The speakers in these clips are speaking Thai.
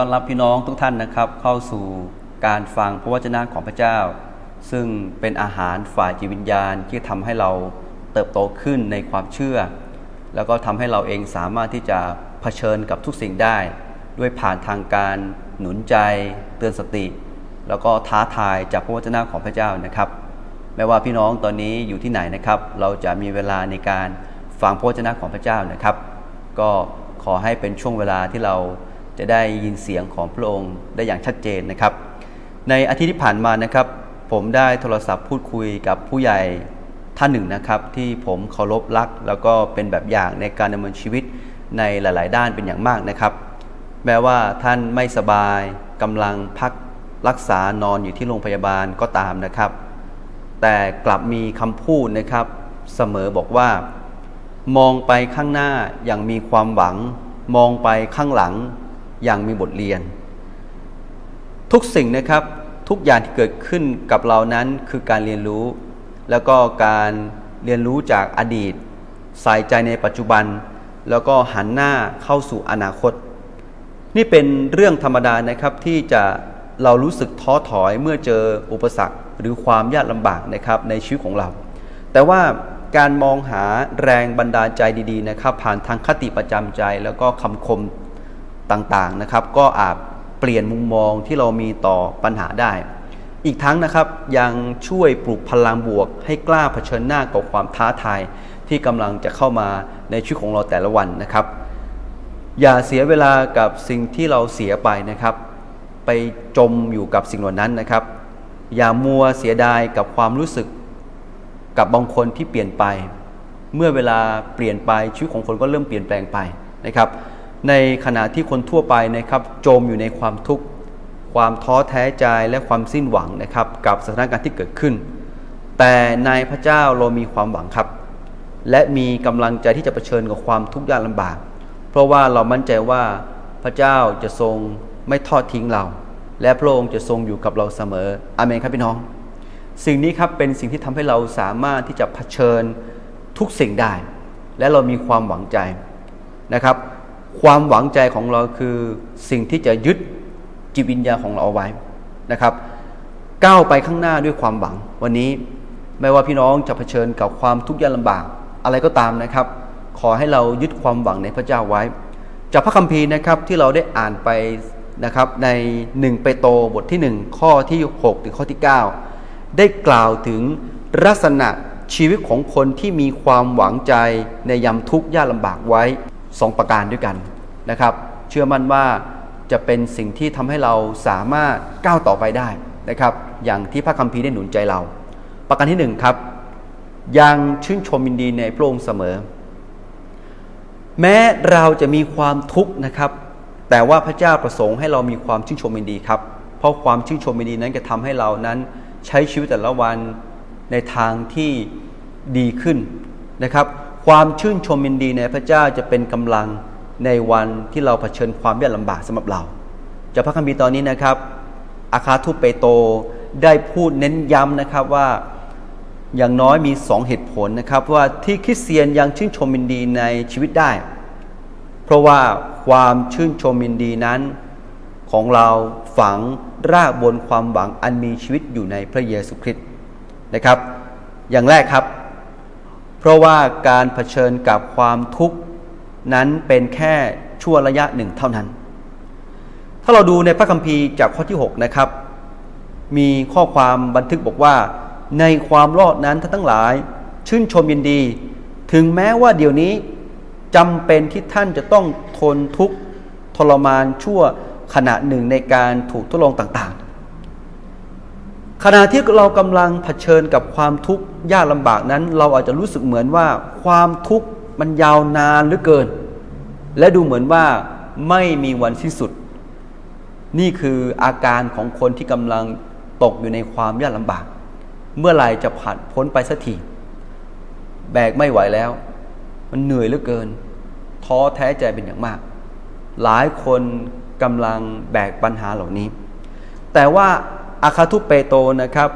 ต้อนรับพี่น้องทุกท่านนะครับ เข้าสู่การฟังพระวจนะของพระเจ้า ซึ่งเป็นอาหารฝ่ายจิตวิญญาณที่ทำให้เราเติบโตขึ้นในความเชื่อ แล้วก็ทำให้เราเองสามารถที่จะเผชิญกับทุกสิ่งได้ ด้วยผ่านทางการหนุนใจ เตือนสติ แล้วก็ท้าทายจากพระวจนะของพระเจ้านะครับไม่ว่าพี่น้องตอนนี้อยู่ที่ไหนนะครับ เราจะมีเวลาในการฟังพระวจนะของพระเจ้านะครับ ก็ขอให้เป็นช่วงเวลาที่เรา จะได้ยินเสียงของพระองค์ได้อย่างชัดเจนนะครับ ในอาทิตย์ที่ผ่านมานะครับ ผมได้โทรศัพท์พูดคุยกับผู้ใหญ่ท่านหนึ่งนะครับ ที่ผมเคารพรัก แล้วก็เป็นแบบอย่างในการดำเนินชีวิตในหลาย ๆ ด้านเป็นอย่างมากนะครับ แม้ว่าท่านไม่สบายกำลังพักรักษานอนอยู่ที่โรงพยาบาลก็ตามนะครับ แต่กลับมีคำพูดนะครับเสมอบอกว่า มองไปข้างหน้าอย่างมีความหวัง มองไปข้างหลัง อย่างมีบทเรียน ทุกสิ่งนะครับทุกอย่างที่เกิดขึ้นกับเรานั้นคือการเรียนรู้ แล้วก็การเรียนรู้จากอดีต ใส่ใจในปัจจุบัน แล้วก็หันหน้าเข้าสู่อนาคต นี่เป็นเรื่องธรรมดานะครับที่จะเรารู้สึกท้อถอยเมื่อเจออุปสรรคหรือความยากลำบากนะครับในชีวิตของเรา แต่ว่าการมองหาแรงบันดาลใจดีๆนะครับ ผ่านทางคติประจำใจแล้วก็คำคม ต่างๆนะครับ ก็อาจเปลี่ยนมุมมองที่เรามีต่อปัญหาได้ อีกทั้งนะครับยังช่วยปลุกพลังบวก ให้กล้าเผชิญหน้ากับความท้าทายที่กำลังจะเข้ามาในชีวิตของเราแต่ละวันนะครับ อย่าเสียเวลากับสิ่งที่เราเสียไปนะครับ ไปจมอยู่กับสิ่งเหล่านั้นนะครับ อย่ามัวเสียดายกับความรู้สึกกับบางคนที่เปลี่ยนไป เมื่อเวลาเปลี่ยนไปชีวิตของคนก็เริ่มเปลี่ยนแปลงไปนะครับ ในขณะที่คนทั่วไปนะครับจมอยู่ในความทุกข์ความท้อแท้ใจและความสิ้นหวังนะครับกับสถานการณ์ที่เกิดขึ้น แต่ในพระเจ้าเรามีความหวังครับ และมีกำลังใจที่จะเผชิญกับความทุกข์ยากลำบาก เพราะว่าเรามั่นใจว่าพระเจ้าจะทรงไม่ทอดทิ้งเรา และพระองค์จะทรงอยู่กับเราเสมออเมนครับพี่น้อง สิ่งนี้ครับเป็นสิ่งที่ทำให้เราสามารถที่จะเผชิญทุกสิ่งได้ และเรามีความหวังใจนะครับ ความหวังใจของเราคือสิ่งที่จะยึดจิตวิญญาณของเราเอาไว้นะครับ ก้าวไปข้างหน้าด้วยความหวัง วันนี้ไม่ว่าพี่น้องจะเผชิญกับความทุกข์ยากลำบากอะไรก็ตามนะครับ ขอให้เรายึดความหวังในพระเจ้าไว้ จากพระคัมภีร์นะครับที่เราได้อ่านไปนะครับใน 1 เปโตรบทที่ 1 ข้อที่ 6 ถึงข้อที่ 9 ได้กล่าวถึงลักษณะชีวิตของคนที่มีความหวังใจในยามทุกข์ยากลำบากไว้ 2ประการด้วยกันนะครับ เชื่อมั่นว่าจะเป็นสิ่งที่ทำให้เราสามารถก้าวต่อไปได้นะครับ อย่างที่พระคัมภีร์ได้หนุนใจเรา ประการที่หนึ่งครับ ยังชื่นชมยินดีในพระองค์เสมอ แม้เราจะมีความทุกข์นะครับ แต่ว่าพระเจ้าประสงค์ให้เรามีความชื่นชมยินดีครับ เพราะความชื่นชมยินดีนั้นจะทำให้เรานั้นใช้ชีวิตแต่ละวันในทางที่ดีขึ้นนะครับ ความชื่นชมยินดีในพระเจ้าจะเป็นกำลังในวันที่เราเผชิญความยากลำบากสำหรับเราจากพระคัมภีร์ตอนนี้นะครับ อาคาทุเปโตได้พูดเน้นย้ำนะครับว่าอย่างน้อยมีสองเหตุผลนะครับว่าที่คริสเตียนยังชื่นชมยินดีในชีวิตได้ เพราะว่าความชื่นชมยินดีนั้น ของเราฝังรากบนความหวังอันมีชีวิตอยู่ในพระเยซูคริสต์นะครับ อย่างแรกครับ เพราะว่าการเผชิญกับความทุกข์นั้นเป็นแค่ชั่วระยะหนึ่งเท่านั้น ถ้าเราดูในพระคัมภีร์จากข้อที่ 6 นะครับ มีข้อความบันทึกบอกว่า ในความรอดนั้นท่านทั้งหลาย ชื่นชมยินดี ถึงแม้ว่าเดี๋ยวนี้จำเป็นที่ท่านจะต้องทนทุกข์ทรมานชั่วขณะหนึ่งในการถูกทดลองต่างๆ ขณะที่เรากำลังเผชิญกับความทุกข์ยากลำบากนั้น เราอาจจะรู้สึกเหมือนว่าความทุกข์มันยาวนานเหลือเกิน และดูเหมือนว่าไม่มีวันสิ้นสุด นี่คืออาการของคนที่กำลังตกอยู่ในความยากลำบาก เมื่อไหร่จะผ่านพ้นไปสักทีแบกไม่ไหวแล้ว มันเหนื่อยเหลือเกิน ท้อแท้ใจเป็นอย่างมาก หลายคนกำลังแบกปัญหาเหล่านี้ แต่ว่า อาคาทุเปโตนะครับ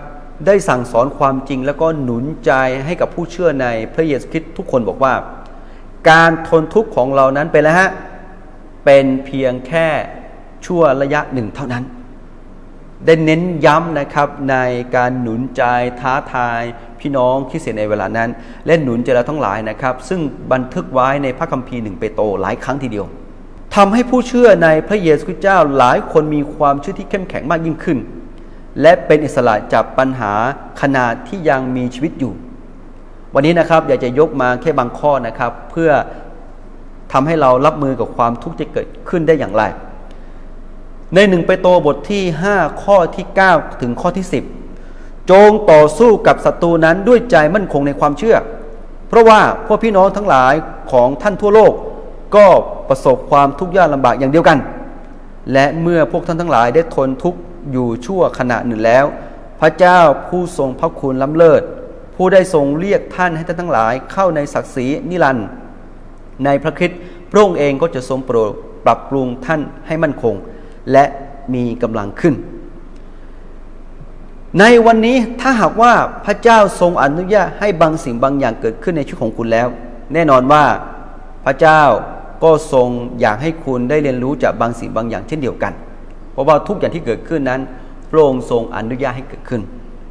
ได้สั่งสอนความจริงแล้วก็หนุนใจให้กับผู้เชื่อในพระเยซูคริสต์ทุกคนบอกว่า การทนทุกข์ของเรานั้นเป็นแล้วฮะเป็นเพียงแค่ชั่วระยะหนึ่งเท่านั้น ได้เน้นย้ำนะครับในการหนุนใจท้าทายพี่น้องคริสเตียนในเวลานั้น และหนุนใจเราทั้งหลายนะครับ ซึ่งบันทึกไว้ในพระคัมภีร์หนึ่งเปโตรหลายครั้งทีเดียวทำให้ผู้เชื่อในพระเยซูคริสต์เจ้าหลายคนมีความเชื่อที่เข้มแข็งมากยิ่งขึ้น และเป็นอิสระจากปัญหาขนาดที่ยังมีชีวิตอยู่ วันนี้นะครับอยากจะยกมาแค่บางข้อนะครับ เพื่อทำให้เรารับมือกับความทุกข์ที่เกิดขึ้นได้อย่างไร ในหนึ่งเปโตบทที่ 5 ข้อที่ 9 ถึงข้อที่ 10 จงต่อสู้กับศัตรูนั้นด้วยใจมั่นคงในความเชื่อ เพราะว่าพวกพี่น้องทั้งหลายของท่านทั่วโลก ก็ประสบความทุกข์ยากลำบากอย่างเดียวกัน และเมื่อพวกท่านทั้งหลายได้ทนทุกข์ อยู่ชั่วขณะหนึ่งแล้ว พระเจ้าผู้ทรงพระคุณล้ำเลิศ ผู้ได้ทรงเรียกท่านให้ท่านทั้งหลายเข้าในศักดิ์ศรีนิรันดร์ในพระคริสต์พระองค์เองก็จะทรงโปรดปรับปรุงท่านให้มั่นคง และมีกำลังขึ้น ในวันนี้ถ้าหากว่าพระเจ้าทรงอนุญาตให้บางสิ่งบางอย่างเกิดขึ้นในชีวิตของคุณแล้ว แน่นอนว่าพระเจ้าก็ทรงอยากให้คุณได้เรียนรู้จากบางสิ่งบางอย่างเช่นเดียวกัน เพราะว่าทุกอย่างที่เกิดขึ้นนั้นพระองค์ทรงอนุญาตให้เกิดขึ้น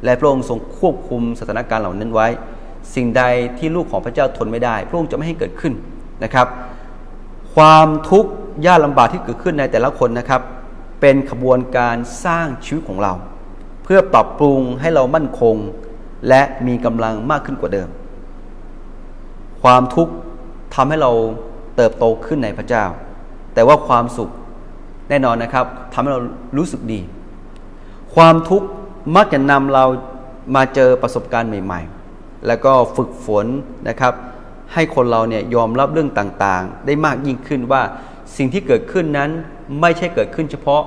และพระองค์ทรงควบคุมสถานการณ์เหล่านั้นไว้ สิ่งใดที่ลูกของพระเจ้าทนไม่ได้ พระองค์จะไม่ให้เกิดขึ้นนะครับ ความทุกข์ยากลำบากที่เกิดขึ้นในแต่ละคนนะครับ เป็นขบวนการสร้างชีวิตของเรา เพื่อปรับปรุงให้เรามั่นคง และมีกำลังมากขึ้นกว่าเดิม ความทุกข์ทำให้เราเติบโตขึ้นในพระเจ้า แต่ว่าความสุข แน่นอนนะครับทำให้เรารู้สึกดี ความทุกข์มักจะนำเรามาเจอประสบการณ์ใหม่ ๆ แล้วก็ฝึกฝนนะครับ ให้คนเราเนี่ยยอมรับเรื่องต่างๆ ได้มากยิ่งขึ้นว่าสิ่งที่เกิดขึ้นนั้นไม่ใช่เกิดขึ้นเฉพาะ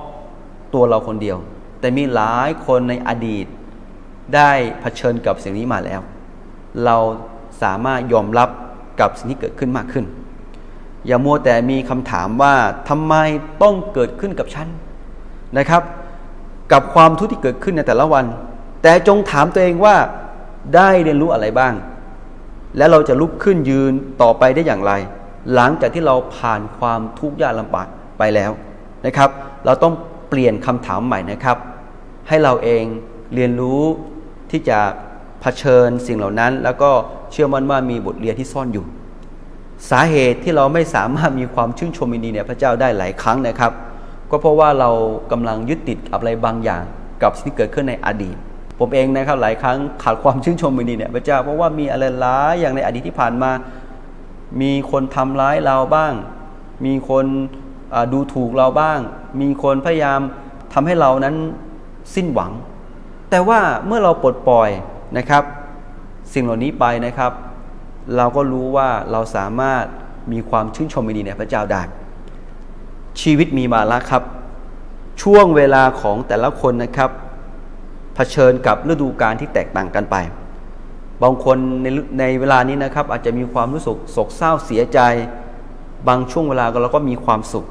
ตัวเราคนเดียว แต่มีหลายคนในอดีต ได้เผชิญกับสิ่งนี้มาแล้ว เราสามารถยอมรับกับสิ่งที่เกิดขึ้นมากขึ้น อย่ามัวแต่มีคำถามว่าทำไมต้องเกิดขึ้นกับฉันนะครับ กับความทุกข์ที่เกิดขึ้นในแต่ละวัน แต่จงถามตัวเองว่าได้เรียนรู้อะไรบ้าง และเราจะลุกขึ้นยืนต่อไปได้อย่างไร หลังจากที่เราผ่านความทุกข์ยากลำบากไปแล้วนะครับ เราต้องเปลี่ยนคำถามใหม่นะครับ ให้เราเองเรียนรู้ที่จะเผชิญสิ่งเหล่านั้น แล้วก็เชื่อมั่นว่ามีบทเรียนที่ซ่อนอยู่ สาเหตุที่เราไม่สามารถมีความชื่นชมยินดีในพระเจ้าได้หลายครั้งนะครับ ก็เพราะว่าเรากำลังยึดติดกับอะไรบางอย่าง กับสิ่งที่เกิดขึ้นในอดีต ผมเองนะครับหลายครั้งขาดความชื่นชมยินดีเนี่ยพระเจ้าเพราะว่ามีอะไรหลายอย่างในอดีตที่ผ่านมา มีคนทำร้ายเราบ้าง มีคนดูถูกเราบ้าง มีคนพยายามทำให้เรานั้นสิ้นหวัง แต่ว่าเมื่อเราปลดปล่อยนะครับ สิ่งเหล่านี้ไปนะครับ เราก็รู้ว่าเราสามารถมีความชื่นชมยินดีในพระเจ้าได้ชีวิตมีมาแล้วครับ ช่วงเวลาของแต่ละคนนะครับเผชิญกับฤดูกาลที่แตกต่างกันไป บางคนในในเวลานี้นะครับ อาจจะมีความรู้สึกโศกเศร้าเสียใจ บางช่วงเวลาเราก็มีความสุข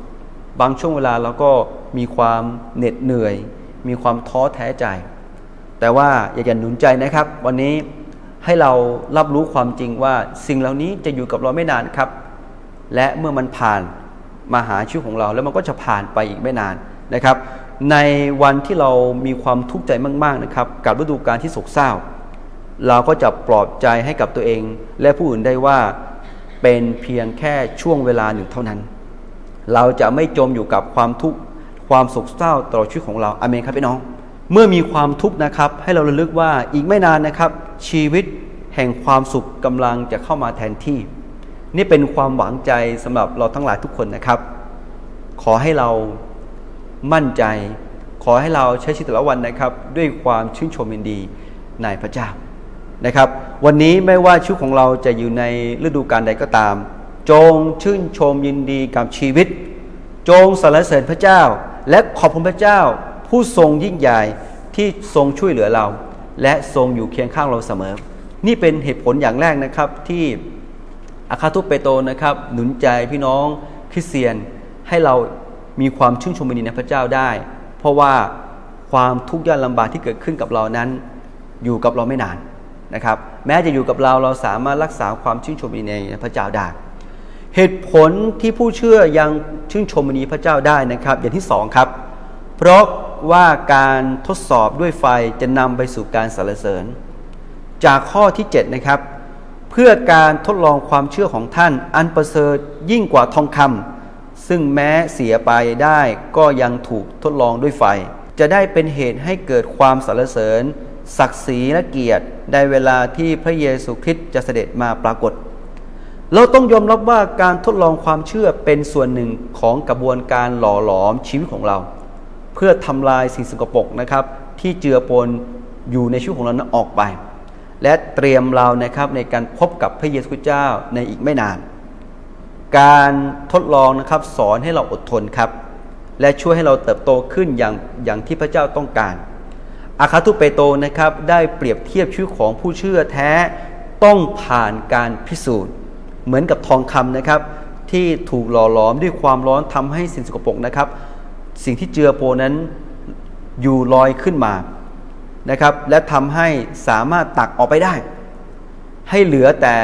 บางช่วงเวลาเราก็มีความเหน็ดเหนื่อย มีความท้อแท้ใจ แต่ว่าอยากจะหนุนใจนะครับ วันนี้ ให้เรารับรู้ความจริงว่าสิ่งเหล่านี้จะอยู่กับเราไม่นานครับ และเมื่อมันผ่านมาหาชีวิตของเรา แล้วมันก็จะผ่านไปอีกไม่นานนะครับ ในวันที่เรามีความทุกข์ใจมาก ๆนะครับ กับฤดูกาลที่โศกเศร้า เราก็จะปลอบใจให้กับตัวเอง และผู้อื่นได้ว่าเป็นเพียงแค่ช่วงเวลาหนึ่งเท่านั้น เราจะไม่จมอยู่กับความทุกข์ความโศกเศร้าตลอดชีวิตของเราอเมนครับพี่น้อง เมื่อมีความทุกข์นะครับ ให้เราระลึกว่าอีกไม่นานนะครับ ชีวิตแห่งความสุขกำลังจะเข้ามาแทนที่ นี่เป็นความหวังใจสำหรับเราทั้งหลายทุกคนนะครับ ขอให้เรามั่นใจ ขอให้เราใช้ชีวิตแต่ละวันนะครับ ด้วยความชื่นชมยินดีในพระเจ้านะครับ วันนี้ไม่ว่าชีวิตของเราจะอยู่ในฤดูกาลใดก็ตาม จงชื่นชมยินดีกับชีวิต จงสรรเสริญพระเจ้า และขอบคุณพระเจ้า ผู้ทรงยิ่งใหญ่ที่ทรงช่วยเหลือเรา และทรงอยู่เคียงข้างเราเสมอ นี่เป็นเหตุผลอย่างแรกนะครับที่อาคาตุเปโตนะครับ หนุนใจพี่น้องคริสเตียนให้เรามีความชื่นชมยินดีในพระเจ้าได้ เพราะว่าความทุกข์ยากลำบากที่เกิดขึ้นกับเรานั้น อยู่กับเราไม่นานนะครับ แม้จะอยู่กับเราเราสามารถรักษาความชื่นชมยินดีในพระเจ้าได้ เหตุผลที่ผู้เชื่อยังชื่นชมมณีพระเจ้าได้นะครับ อย่างที่สองครับ เพราะ ว่าการทดสอบด้วยไฟจะนำไปสู่การสรรเสริญ จากข้อที่ 7 นะครับ เพื่อการทดลองความเชื่อของท่านอันประเสริฐยิ่งกว่าทองคำซึ่งแม้เสียไปได้ก็ยังถูกทดลองด้วยไฟ จะได้เป็นเหตุให้เกิดความสรรเสริญ ศักดิ์ศรีและเกียรติในเวลาที่พระเยซูคริสต์จะเสด็จมาปรากฏเราต้องยอมรับว่าการทดลองความเชื่อเป็นส่วนหนึ่งของกระบวนการหล่อหลอมชีวิตของเรา เพื่อทำลายสิ่งสกปรกนะครับที่เจือปนอยู่ในชีวิตของเรานั้นออกไป และเตรียมเรานะครับในการพบกับพระเยซูคริสต์เจ้าในอีกไม่นาน การทดลองนะครับสอนให้เราอดทนครับ และช่วยให้เราเติบโตขึ้นอย่างอย่างที่พระเจ้าต้องการ อาคาตุเปโตนะครับได้เปรียบเทียบชีวิตของผู้เชื่อแท้ต้องผ่านการพิสูจน์ เหมือนกับทองคำนะครับที่ถูกหล่อหลอมด้วยความร้อนทำให้สิ่งสกปรกนะครับ สิ่งที่เจือโปนั้นอยู่ลอยขึ้นมานะครับ และทำให้สามารถตักออกไปได้ ให้เหลือแต่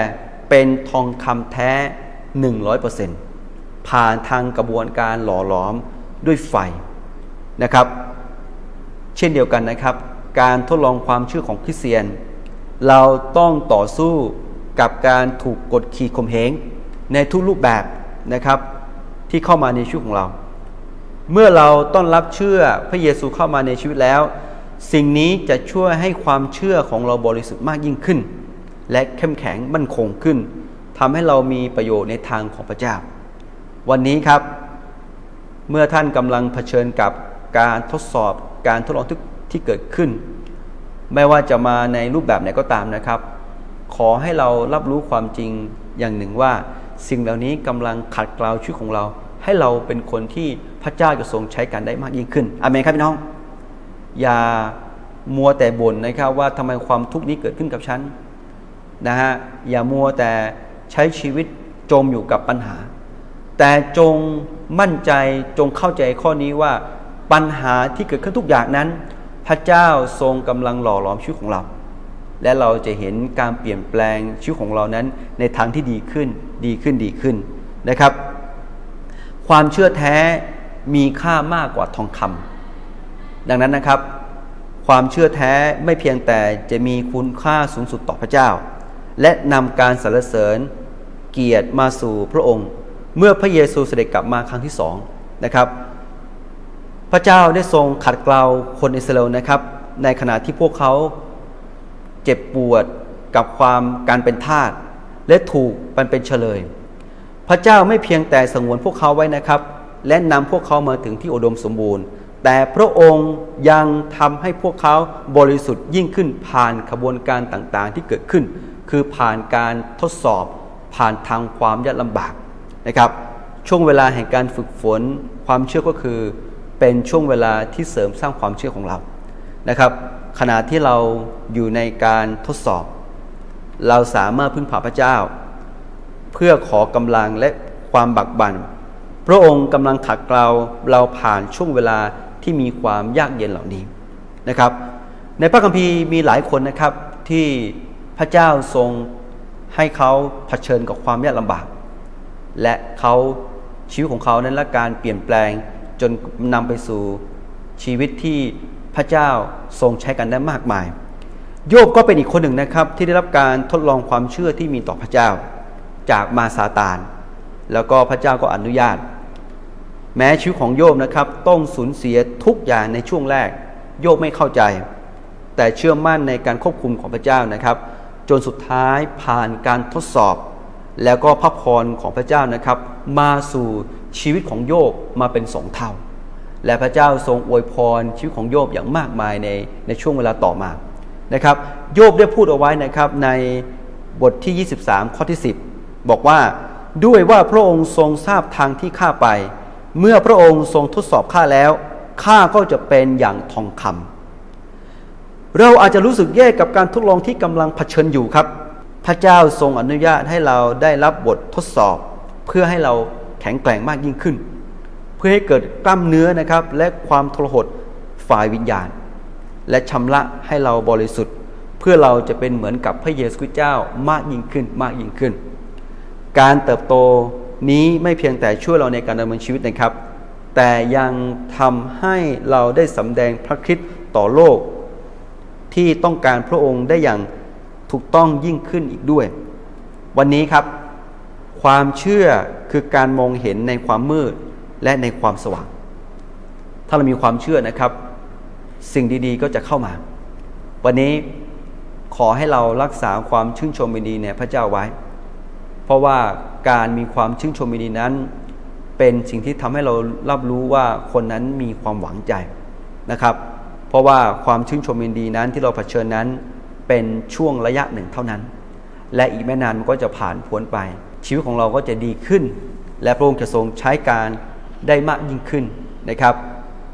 เป็นทองคำแท้ 100%ผ่านทางกระบวนการหล่อหลอมด้วยไฟนะครับ เช่นเดียวกันนะครับ การทดลองความเชื่อของคริสเตียน เราต้องต่อสู้กับการถูกกดขี่ข่มเหงในทุกรูปแบบนะครับ ที่เข้ามาในชีวิตของเรา เมื่อเราต้อนรับเชื่อพระเยซูเข้ามาในชีวิตแล้ว สิ่งนี้จะช่วยให้ความเชื่อของเราบริสุทธิ์มากยิ่งขึ้น และเข้มแข็งมั่นคงขึ้นทำให้เรามีประโยชน์ในทางของพระเจ้า วันนี้ครับ เมื่อท่านกำลังเผชิญกับการทดสอบการทดลองที่ที่เกิดขึ้น ไม่ว่าจะมาในรูปแบบไหนก็ตามนะครับ ขอให้เรารับรู้ความจริงอย่างหนึ่งว่า สิ่งเหล่านี้กำลังขัดเกลาชีวิตของเรา ให้เราเป็นคนที่พระเจ้าจะทรงใช้กันได้มากยิ่งขึ้นอเมนครับพี่น้อง อย่ามัวแต่บ่นนะครับว่าทำไมความทุกข์นี้เกิดขึ้นกับฉันนะฮะอย่ามัวแต่ใช้ชีวิตจมอยู่กับปัญหา แต่จงมั่นใจจงเข้าใจข้อนี้ว่าปัญหาที่เกิดขึ้นทุกอย่างนั้น พระเจ้าทรงกำลังหล่อหลอมชีวิตของเรา และเราจะเห็นการเปลี่ยนแปลงชีวิตของเรานั้นในทางที่ดีขึ้นดีขึ้นดีขึ้นนะครับ ความเชื่อแท้มีค่ามากกว่าทองคำดังนั้นนะครับ ความเชื่อแท้ไม่เพียงแต่จะมีคุณค่าสูงสุดต่อพระเจ้า และนำการสรรเสริญเกียรติมาสู่พระองค์ เมื่อพระเยซูเสด็จกลับมาครั้งที่สองนะครับ พระเจ้าได้ทรงขัดเกลาคนอิสราเอลนะครับ ในขณะที่พวกเขาเจ็บปวดกับความการเป็นทาสและถูกมันเป็นเฉลย พระเจ้าไม่เพียงแต่สงวนพวกเขาไว้นะครับ และนำพวกเขามาถึงที่อุดมสมบูรณ์ แต่พระองค์ยังทำให้พวกเขาบริสุทธิ์ยิ่งขึ้นผ่านขบวนการต่างๆ ที่เกิดขึ้น คือผ่านการทดสอบผ่านทางความยากลำบากนะครับช่วงเวลาแห่งการฝึกฝนความเชื่อก็คือ เป็นช่วงเวลาที่เสริมสร้างความเชื่อของเรานะครับ ขณะที่เราอยู่ในการทดสอบ เราสามารถพึ่งพาพระเจ้า พื่อขอกำลังและความบักบัน่น พระองค์กำลังขัดเกลาเราผ่านช่วงเวลาที่มีความยากเย็นเหล่านี้นะครับ ในพระคัมภีร์มีหลายคนนะครับที่พระเจ้าทรงให้เขาเผชิญกับความยากลำบาก และเขาชีวิตของเขานั้นละการเปลี่ยนแปลงจนนำไปสู่ชีวิตที่พระเจ้าทรงใช้กันได้มากมาย โยบก็เป็นอีกคนหนึ่งนะครับที่ได้รับการทดลองความเชื่อที่มีต่อพระเจ้า จากมาซาตาน แล้วก็พระเจ้าก็อนุญาต แม้ชีวิตของโยบนะครับ ต้องสูญเสียทุกอย่างในช่วงแรก โยบไม่เข้าใจ แต่เชื่อมั่นในการควบคุมของพระเจ้านะครับ จนสุดท้ายผ่านการทดสอบ แล้วก็พระพรของพระเจ้านะครับ มาสู่ชีวิตของโยบมาเป็นสองเท่า และพระเจ้าทรงอวยพรชีวิตของโยบอย่างมากมายในในช่วงเวลาต่อมานะครับ โยบได้พูดเอาไว้นะครับในบทที่ 23 ข้อที่ 10 บอกว่าด้วยว่าพระองค์ทรงทราบทางที่ข้าไป เมื่อพระองค์ทรงทดสอบข้าแล้วข้าก็จะเป็นอย่างทองคำเราอาจจะรู้สึกแย่กับการทดลองที่กำลังเผชิญอยู่ครับ พระเจ้าทรงอนุญาตให้เราได้รับบททดสอบ เพื่อให้เราแข็งแกร่งมากยิ่งขึ้น เพื่อให้เกิดกล้ามเนื้อนะครับ และความทรหดฝ่ายวิญญาณ และชำระให้เราบริสุทธิ์ เพื่อเราจะเป็นเหมือนกับพระเยซูคริสต์เจ้ามากยิ่งขึ้นมากยิ่งขึ้น การเติบโตนี้ไม่เพียงแต่ช่วยเราในการดำเนินชีวิตนะครับ แต่ยังทำให้เราได้สำแดงพระคริสต์ต่อโลก ที่ต้องการพระองค์ได้อย่างถูกต้องยิ่งขึ้นอีกด้วย วันนี้ครับ ความเชื่อคือการมองเห็นในความมืดและในความสว่าง ถ้าเรามีความเชื่อนะครับ สิ่งดีๆก็จะเข้ามา วันนี้ขอให้เรารักษาความชื่นชมยินดีในพระเจ้าไว้ เพราะว่าการมีความชื่นชมยินดีนั้น เป็นสิ่งที่ทำให้เรารับรู้ว่าคนนั้นมีความหวังใจนะครับ เพราะว่าความชื่นชมยินดีนั้นที่เราเผชิญนั้นเป็นช่วงระยะหนึ่งเท่านั้น และอีกไม่นานมันก็จะผ่านพ้นไป ชีวิตของเราก็จะดีขึ้น และพระองค์จะทรงใช้การได้มากยิ่งขึ้นนะครับ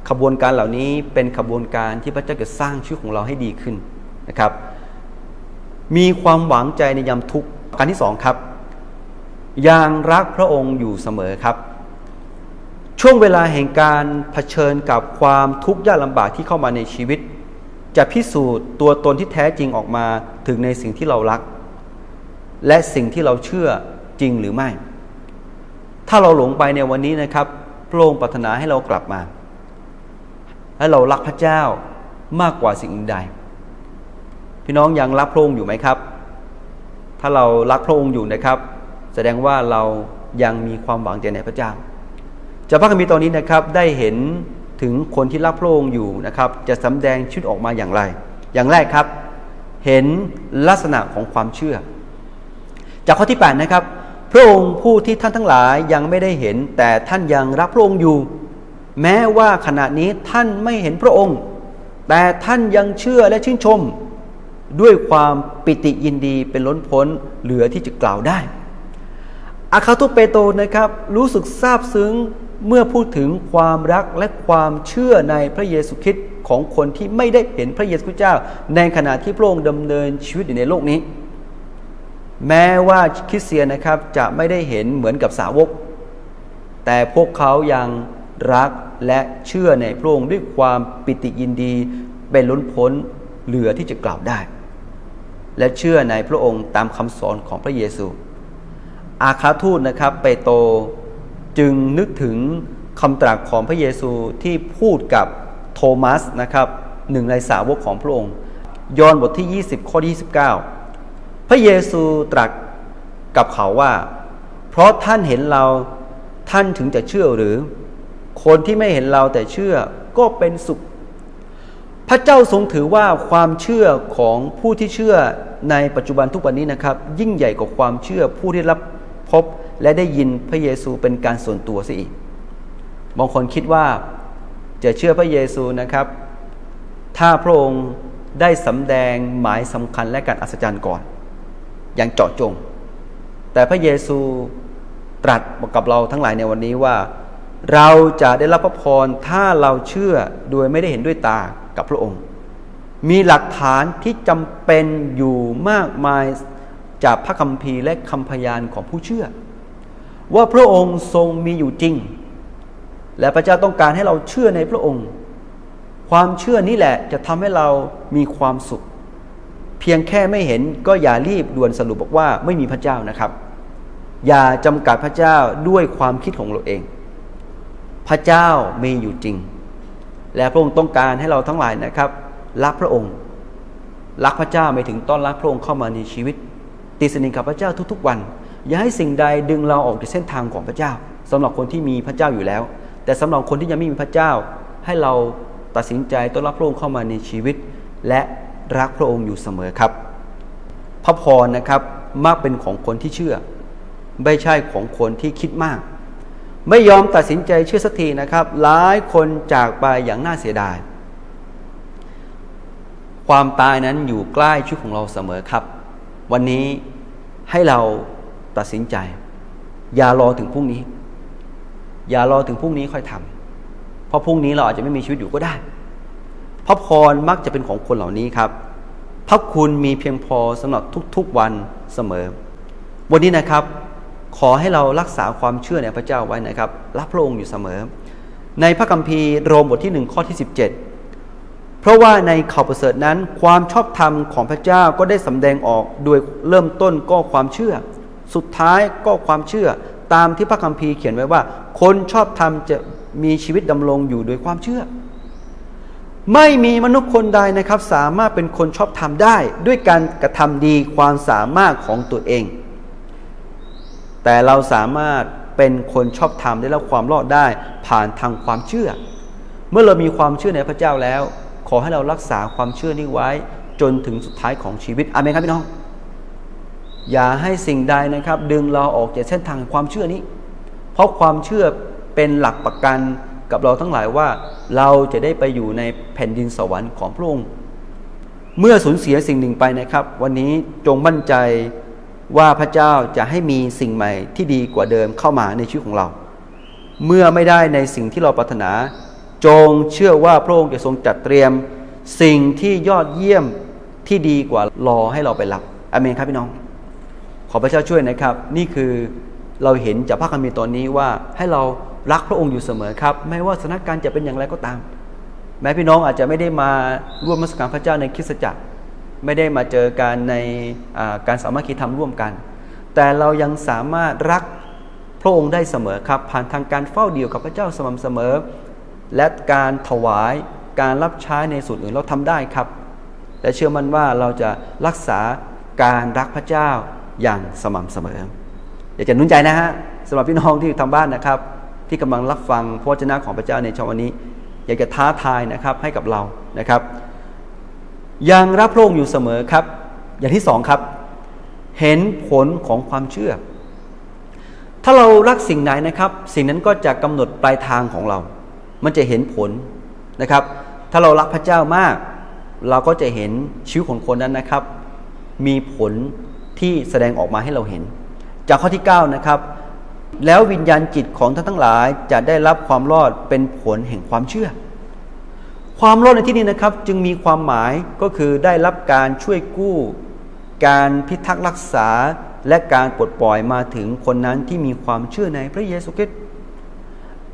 ขบวนการเหล่านี้เป็นขบวนการที่พระเจ้าจะสร้างชีวิตของเราให้ดีขึ้นนะครับ มีความหวังใจในยามทุกข์การที่สองครับ ยังรักพระองค์อยู่เสมอครับ ช่วงเวลาแห่งการเผชิญกับความทุกข์ยากลำบากที่เข้ามาในชีวิต จะพิสูจน์ตัวตนที่แท้จริงออกมาถึงในสิ่งที่เรารัก และสิ่งที่เราเชื่อจริงหรือไม่ ถ้าเราหลงไปในวันนี้นะครับพระองค์ปรารถนาให้เรากลับมา และเรารักพระเจ้ามากกว่าสิ่งอื่นใด พี่น้องยังรักพระองค์อยู่ไหมครับ ถ้าเรารักพระองค์อยู่นะครับ แสดงว่าเรายังมีความหวังใจในพระเจ้าจากพระคัมภีร์ตอนนี้นะครับได้เห็นถึงคนที่รักพระองค์อยู่นะครับ จะสำแดงชีวิตออกมาอย่างไร อย่างแรกครับ เห็นลักษณะของความเชื่อ จากข้อที่8นะครับ พระองค์ผู้ที่ท่านทั้งหลายยังไม่ได้เห็น แต่ท่านยังรักพระองค์อยู่ แม้ว่าขณะนี้ท่านไม่เห็นพระองค์ แต่ท่านยังเชื่อและชื่นชม ด้วยความปิติยินดีเป็นล้นพ้นเหลือที่จะกล่าวได้ อาคาตุเปโตนะครับรู้สึกซาบซึ้งเมื่อพูดถึงความรักและความเชื่อในพระเยซูคริสต์ของคนที่ไม่ได้เห็นพระเยซูคริสต์เจ้า ในขณะที่พระองค์ดำเนินชีวิตอยู่ในโลกนี้ แม้ว่าคริสเตียนนะครับจะไม่ได้เห็นเหมือนกับสาวก แต่พวกเขายังรักและเชื่อในพระองค์ด้วยความปิติยินดีเป็นล้นพ้นเหลือที่จะกล่าวได้ และเชื่อในพระองค์ตามคำสอนของพระเยซู อาคาทูตนะครับเปโตรจึงนึกถึงคำตรัสของพระเยซูที่พูดกับโทมัสนะครับหนึ่งในสาวกของพระองค์ ยอห์นบทที่ 20 ข้อที่29 พระเยซูตรัสกับเขาว่า เพราะท่านเห็นเราท่านถึงจะเชื่อหรือ คนที่ไม่เห็นเราแต่เชื่อก็เป็นสุข พระเจ้าทรงถือว่าความเชื่อของผู้ที่เชื่อในปัจจุบันทุกวันนี้นะครับ ยิ่งใหญ่กว่าความเชื่อผู้ที่รับ พบและได้ยินพระเยซูเป็นการส่วนตัวซะอีก บางคนคิดว่าจะเชื่อพระเยซูนะครับ ถ้าพระองค์ได้สำแดงหมายสำคัญและการอัศจรรย์ก่อน อย่างเจาะจง แต่พระเยซูตรัสบอกกับเราทั้งหลายในวันนี้ว่า เราจะได้รับพระพรถ้าเราเชื่อโดยไม่ได้เห็นด้วยตากับพระองค์ มีหลักฐานที่จำเป็นอยู่มากมาย จากพระคัมภีร์และคำพยานของผู้เชื่อ ว่าพระองค์ทรงมีอยู่จริง และพระเจ้าต้องการให้เราเชื่อในพระองค์ ความเชื่อนี้แหละจะทำให้เรามีความสุข เพียงแค่ไม่เห็นก็อย่ารีบด่วนสรุปบอกว่าไม่มีพระเจ้านะครับ อย่าจำกัดพระเจ้าด้วยความคิดของเราเอง พระเจ้ามีอยู่จริง และพระองค์ต้องการให้เราทั้งหลายนะครับ รักพระองค์รักพระเจ้าไม่ถึงต้อนรับพระองค์เข้ามาในชีวิต ติดสนิทกับพระเจ้าทุกๆวัน อย่าให้สิ่งใดดึงเราออกจากเส้นทางของพระเจ้าสำหรับคนที่มีพระเจ้าอยู่แล้ว แต่สำหรับคนที่ยังไม่มีพระเจ้า ให้เราตัดสินใจต้อนรับพระองค์เข้ามาในชีวิต และรักพระองค์อยู่เสมอครับ พระพรนะครับมากเป็นของคนที่เชื่อ ไม่ใช่ของคนที่คิดมาก ไม่ยอมตัดสินใจเชื่อสักทีนะครับหลายคนจากไปอย่างน่าเสียดาย ความตายนั้นอยู่ใกล้ชีวิตของเราเสมอครับ วันนี้ให้เราตัดสินใจ อย่ารอถึงพรุ่งนี้ อย่ารอถึงพรุ่งนี้ค่อยทำเพราะพรุ่งนี้เราอาจจะไม่มีชีวิตอยู่ก็ได้พระพรมักจะเป็นของคนเหล่านี้ครับพระคุณมีเพียงพอสำหรับทุกๆวันเสมอ วันนี้นะครับ ขอให้เรารักษาความเชื่อในพระเจ้าไว้นะครับรับพระองค์อยู่เสมอ ในพระคัมภีร์โรมบทที่หนึ่งข้อที่ 17 เพราะว่าในข่าวประเสริฐนั้น ความชอบธรรมของพระเจ้าก็ได้สำแดงออกโดยเริ่มต้นก็ความเชื่อ สุดท้ายก็ความเชื่อตามที่พระคัมภีร์เขียนไว้ว่า คนชอบธรรมจะมีชีวิตดำรงอยู่โดยความเชื่อ ไม่มีมนุษย์คนใดนะครับ สามารถเป็นคนชอบธรรมได้ ด้วยการกระทำดีความสามารถของตัวเอง แต่เราสามารถเป็นคนชอบธรรมได้รับความรอดได้ผ่านทางความเชื่อ เมื่อเรามีความเชื่อในพระเจ้าแล้ว ขอให้เรารักษาความเชื่อนี้ไว้จนถึงสุดท้ายของชีวิตอาเมนครับพี่น้อง อย่าให้สิ่งใดนะครับ ดึงเราออกจากเส้นทางความเชื่อนี้ เพราะความเชื่อเป็นหลักประกันกับเราทั้งหลายว่าเราจะได้ไปอยู่ในแผ่นดินสวรรค์ของพระองค์เมื่อสูญเสียสิ่งหนึ่งไปนะครับ วันนี้จงมั่นใจว่าพระเจ้าจะให้มีสิ่งใหม่ที่ดีกว่าเดิมเข้ามาในชีวิตของเรา เมื่อไม่ได้ในสิ่งที่เราปรารถนา จงเชื่อว่าพระองค์จะทรงจัดเตรียม สิ่งที่ยอดเยี่ยมที่ดีกว่ารอให้เราไปรับอเมนครับพี่น้อง ขอพระเจ้าช่วยนะครับ นี่คือเราเห็นจากพระคัมภีร์ตอนนี้ว่าให้เรารักพระองค์อยู่เสมอครับ ไม่ว่าสถานการณ์จะเป็นอย่างไรก็ตาม แม้พี่น้องอาจจะไม่ได้มาร่วมมรสการพระเจ้าในคริสตจักร ไม่ได้มาเจอกันในการสามัคคีธรรมร่วมกัน แต่เรายังสามารถรักพระองค์ได้เสมอครับ ผ่านทางการเฝ้าเดี่ยวกับพระเจ้าสม่ำเสมอ และการถวายการรับใช้ในส่วนอื่นเราทำได้ครับ และเชื่อมั่นว่าเราจะรักษาการรักพระเจ้าอย่างสม่ำเสมอ อยากจะนุนใจนะฮะสำหรับพี่น้องที่อยู่ทางบ้านนะครับ ที่กำลังรับฟังพระวจนะของพระเจ้าในเช้าวันนี้ อยากจะท้าทายนะครับให้กับเรานะครับ ยังรับพระองค์อยู่เสมอครับ อย่างที่สองครับ เห็นผลของความเชื่อ ถ้าเรารักสิ่งไหนนะครับ สิ่งนั้นก็จะกำหนดปลายทางของเรา มันจะเห็นผลนะครับ ถ้าเรารักพระเจ้ามาก เราก็จะเห็นชีวิตของคนนั้นนะครับ มีผลที่แสดงออกมาให้เราเห็น จากข้อที่ 9 นะครับ แล้ววิญญาณจิตของท่านทั้งหลายจะได้รับความรอดเป็นผลแห่งความเชื่อ ความรอดในที่นี้นะครับ จึงมีความหมายก็คือได้รับการช่วยกู้ การพิทักษ์รักษาและการปลดปล่อยมาถึงคนนั้นที่มีความเชื่อในพระเยซูคริสต์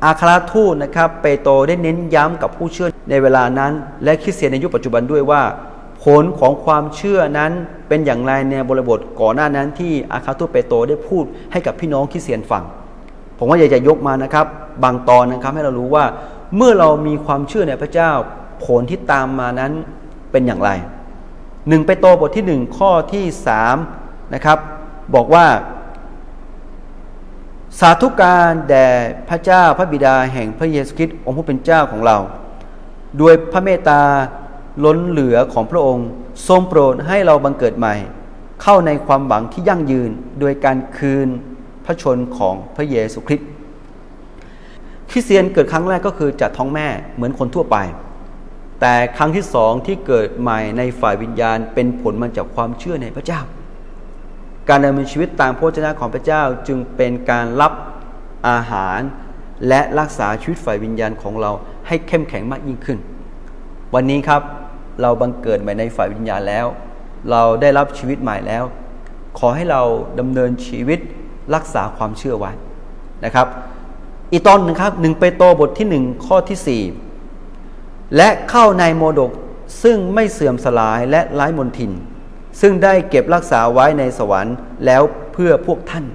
อาคาราทูตนะครับเปโตรได้เน้นย้ำกับผู้เชื่อในเวลานั้น และคริสเตียนในยุคปัจจุบันด้วยว่า ผลของความเชื่อนั้นเป็นอย่างไรในบริบทก่อนหน้านั้นที่อาคาราทูตเปโตรได้พูดให้กับพี่น้องคริสเตียนฟัง ผมว่าอยากจะยกมานะครับ บางตอนนะครับให้เรารู้ว่า เมื่อเรามีความเชื่อในพระเจ้า ผลที่ตามมานั้นเป็นอย่างไรหนึ่งเปโตรบทที่หนึ่งข้อที่สามนะครับบอกว่า สาธุการแด่พระเจ้าพระบิดาแห่งพระเยซูคริสต์องค์ผู้เป็นเจ้าของเรา ด้วยพระเมตตาล้นเหลือของพระองค์ ทรงโปรดให้เราบังเกิดใหม่ เข้าในความหวังที่ยั่งยืนโดยการคืนพระชนของพระเยซูคริสต์คริสเตียนเกิดครั้งแรกก็คือจากท้องแม่เหมือนคนทั่วไป แต่ครั้งที่สองที่เกิดใหม่ในฝ่ายวิญญาณเป็นผลมาจากความเชื่อในพระเจ้า การดำเนินชีวิตตามพระวจนะของพระเจ้าจึงเป็นการรับอาหาร และรักษาชีวิตฝ่ายวิญญาณของเราให้เข้มแข็งมากยิ่งขึ้น วันนี้ครับเราบังเกิดใหม่ในฝ่ายวิญญาณแล้ว เราได้รับชีวิตใหม่แล้ว ขอให้เราดำเนินชีวิตรักษาความเชื่อไว้นะครับ อีกตอนหนึ่งครับหนึ่งเปโตรบทที่หนึ่งข้อที่สี่และเข้าในโมดกซึ่งไม่เสื่อมสลายและไร้มนทิน ซึ่งได้เก็บรักษาไว้ในสวรรค์แล้วเพื่อพวกท่าน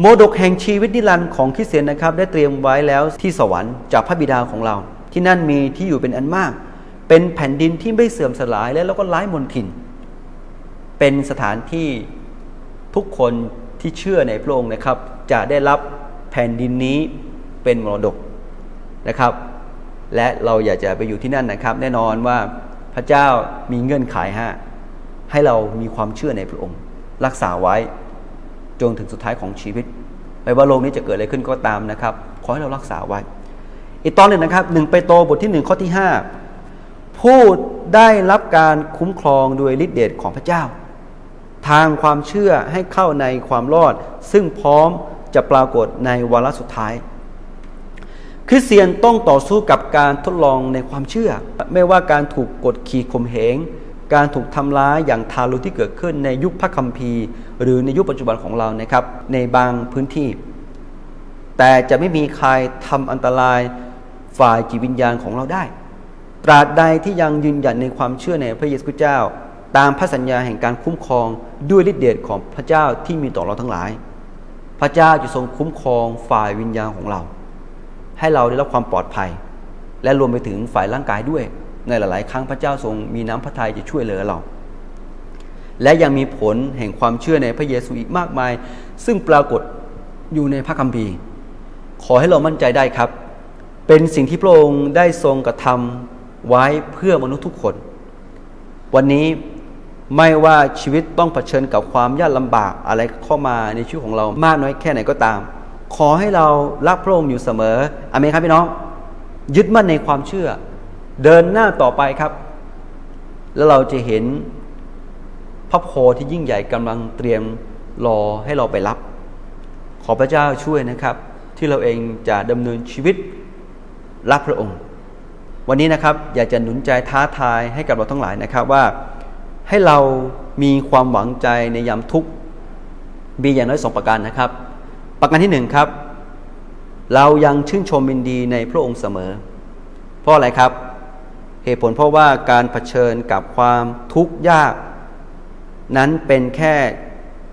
โมดกแห่งชีวิตนิรันดร์ของคริสเตียนนะครับ ได้เตรียมไว้แล้วที่สวรรค์จากพระบิดาของเรา ที่นั่นมีที่อยู่เป็นอันมาก เป็นแผ่นดินที่ไม่เสื่อมสลายและแล้วก็ไร้มนทิน เป็นสถานที่ทุกคนที่เชื่อในพระองค์นะครับ จะได้รับแผ่นดินนี้เป็นมรดกนะครับ และเราอยากจะไปอยู่ที่นั่นนะครับ แน่นอนว่าพระเจ้ามีเงื่อนไขฮะ ให้เรามีความเชื่อในพระองค์ รักษาไว้จนถึงสุดท้ายของชีวิตไม่ว่าโลกนี้จะเกิดอะไรขึ้นก็ตามนะครับ ขอให้เรารักษาไว้ อีกตอนหนึ่งนะครับหนึ่งไปโตบทที่หนึ่งข้อที่ห้าผู้ได้รับการคุ้มครองโดยฤทธิเดชของพระเจ้า ทางความเชื่อให้เข้าในความรอด ซึ่งพร้อมจะปรากฏในวาระสุดท้ายคริสเตียนต้องต่อสู้กับการทดลองในความเชื่อ ไม่ว่าการถูกกดขี่ข่มเหง การถูกทำร้ายอย่างทารุณที่เกิดขึ้นในยุคพระคัมภีร์ หรือในยุคปัจจุบันของเรานะครับในบางพื้นที่ แต่จะไม่มีใครทำอันตรายฝ่ายจิตวิญญาณของเราได้ ตราบใดที่ยังยืนหยัดในความเชื่อในพระเยซูคริสต์เจ้า ตามพระสัญญาแห่งการคุ้มครองด้วยฤทธิเดชของพระเจ้าที่มีต่อเราทั้งหลาย พระเจ้าจะทรงคุ้มครองฝ่ายวิญญาณของเรา ให้เราได้รับความปลอดภัย และรวมไปถึงฝ่ายร่างกายด้วย ในหลายๆ ครั้งพระเจ้าทรงมีน้ำพระทัยจะช่วยเหลือเรา และยังมีผลแห่งความเชื่อในพระเยซูอีกมากมาย ซึ่งปรากฏอยู่ในพระคัมภีร์ ขอให้เรามั่นใจได้ครับ เป็นสิ่งที่พระองค์ได้ทรงกระทำไว้เพื่อมนุษย์ทุกคน วันนี้ไม่ว่าชีวิตต้องเผชิญกับความยากลำบากอะไรเข้ามาในชีวิตของเรามากน้อยแค่ไหนก็ตาม ขอให้เรารักพระองค์อยู่เสมออเมนครับพี่น้อง ยึดมั่นในความเชื่อ เดินหน้าต่อไปครับ แล้วเราจะเห็นพระโพธิ์ที่ยิ่งใหญ่กำลังเตรียมรอให้เราไปรับ ขอพระเจ้าช่วยนะครับ ที่เราเองจะดำเนินชีวิตรับพระองค์ วันนี้นะครับอยากจะหนุนใจท้าทายให้กับเราทั้งหลายนะครับว่าให้เรามีความหวังใจในยามทุกข์มีอย่างน้อยสองประการนะครับ ประการที่หนึ่งครับ เรายังชื่นชมยินดีในพระองค์เสมอ เพราะอะไรครับ เหตุผลเพราะว่าการเผชิญกับความทุกข์ยาก นั้นเป็นแค่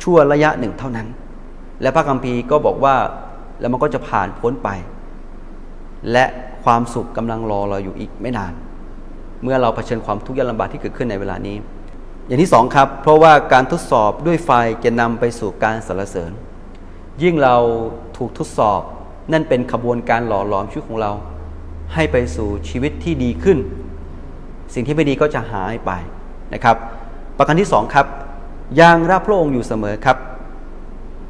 ชั่วระยะหนึ่งเท่านั้น และพระคัมภีร์ก็บอกว่าแล้วมันก็จะผ่านพ้นไป และความสุขกำลังรอเราอยู่อีกไม่นาน เมื่อเราเผชิญความทุกข์ยากลำบากที่เกิดขึ้นในเวลานี้ อย่างที่สองครับ เพราะว่าการทดสอบด้วยไฟจะนำไปสู่การสรรเสริญ ยิ่งเราถูกทดสอบ นั่นเป็นขบวนการหล่อหลอมชีวิตของเรา ให้ไปสู่ชีวิตที่ดีขึ้น สิ่งที่ไม่ดีก็จะหายไปนะครับ ประการที่สองครับยังรักพระองค์อยู่เสมอครับ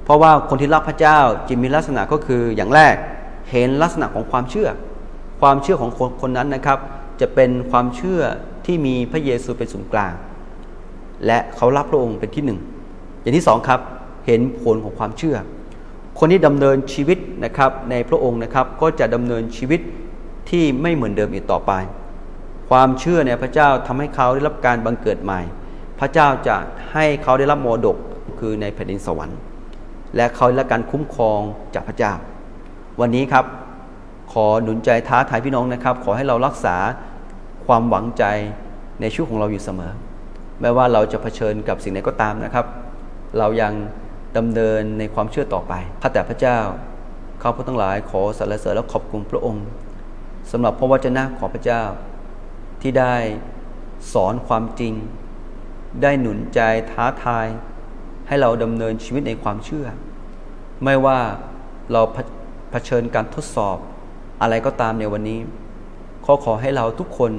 เพราะว่าคนที่รักพระเจ้าจะมีลักษณะก็คืออย่างแรกเห็นลักษณะของความเชื่อ ความเชื่อของคนคนนั้นนะครับ จะเป็นความเชื่อที่มีพระเยซูเป็นศูนย์กลาง และเขารับพระองค์เป็นที่หนึ่งอย่างที่สองครับเห็นผลของความเชื่อ คนที่ดำเนินชีวิตนะครับในพระองค์นะครับก็จะดำเนินชีวิตที่ไม่เหมือนเดิมอีกต่อไป ความเชื่อในพระเจ้าทำให้เขาได้รับการบังเกิดใหม่ พระเจ้าจะให้เขาได้รับมรดกคือในแผ่นดินสวรรค์ และเขาได้รับการคุ้มครองจากพระเจ้า วันนี้ครับขอหนุนใจท้าทายพี่น้องนะครับ ขอให้เรารักษาความหวังใจในชีวิตของเราอยู่เสมอ แม้ว่าเราจะเผชิญกับสิ่งใดก็ตามนะครับ เรายังดำเนินในความเชื่อต่อไปข้าแต่พระเจ้าข้าพเจ้าทั้งหลายขอสรรเสริญและขอบคุณพระองค์สำหรับพระวจนะของพระเจ้า ที่ได้สอนความจริง ได้หนุนใจท้าทาย ให้เราดำเนินชีวิตในความเชื่อ ไม่ว่าเราเผชิญการทดสอบอะไรก็ตามในวันนี้ขอขอให้เราทุกคน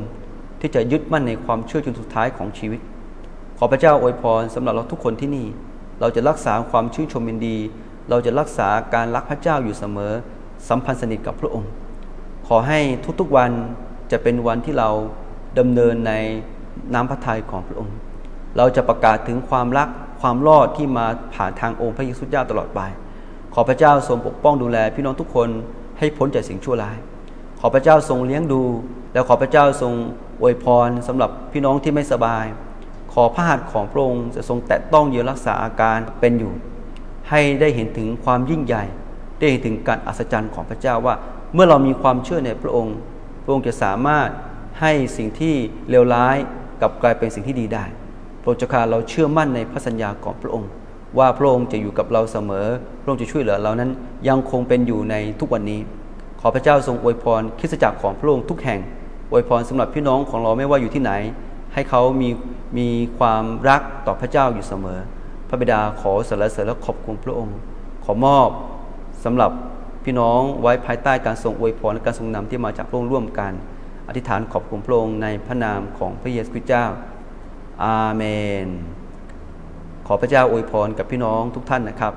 ที่จะยึดมั่นในความเชื่อจนสุดท้ายของชีวิต ขอพระเจ้าอวยพรสำหรับเราทุกคนที่นี่ เราจะรักษาความชื่นชมยินดี เราจะรักษาการรักพระเจ้าอยู่เสมอ สัมพันธ์สนิทกับพระองค์ ขอให้ทุกๆวันจะเป็นวันที่เรา ดำเนินในน้ำพระทัยของพระองค์ เราจะประกาศถึงความรักความรอดที่มาผ่านทางองค์พระเยซูเจ้าตลอดไป ขอพระเจ้าทรงปกป้องดูแลพี่น้องทุกคนให้พ้นจากสิ่งชั่วร้าย ขอพระเจ้าทรงเลี้ยงดู แล้วขอพระเจ้าทรงอวยพรสำหรับพี่น้องที่ไม่สบาย ขอพระหัตถ์ของพระองค์จะทรงแตะต้องเยียรักษาอาการเป็นอยู่ ให้ได้เห็นถึงความยิ่งใหญ่ ได้เห็นถึงการอัศจรรย์ของพระเจ้าว่า เมื่อเรามีความเชื่อในพระองค์ พระองค์จะสามารถ ให้สิ่งที่เลวร้ายกลับกลายเป็นสิ่งที่ดีได้ โปรดเจ้าข้าเราเชื่อมั่นในพระสัญญาของพระองค์ ว่าพระองค์จะอยู่กับเราเสมอ พระองค์จะช่วยเหลือเรานั้นยังคงเป็นอยู่ในทุกวันนี้ ขอพระเจ้าทรงอวยพรคริสจักรของพระองค์ทุกแห่งอวยพรสำหรับพี่น้องของเราไม่ว่าอยู่ที่ไหน ให้เขามีมีความรักต่อพระเจ้าอยู่เสมอ พระบิดาขอสรรเสริญและขอบคุณพระองค์ ขอมอบสำหรับพี่น้องไว้ภายใต้การทรงอวยพรและการทรงนำที่มาจากพระองค์ร่วมกัน อธิษฐานขอบคุณพระองค์ในพระนามของพระเยซูคริสต์เจ้า อาเมน ขอพระเจ้าอวยพรกับพี่น้องทุกท่านนะครับ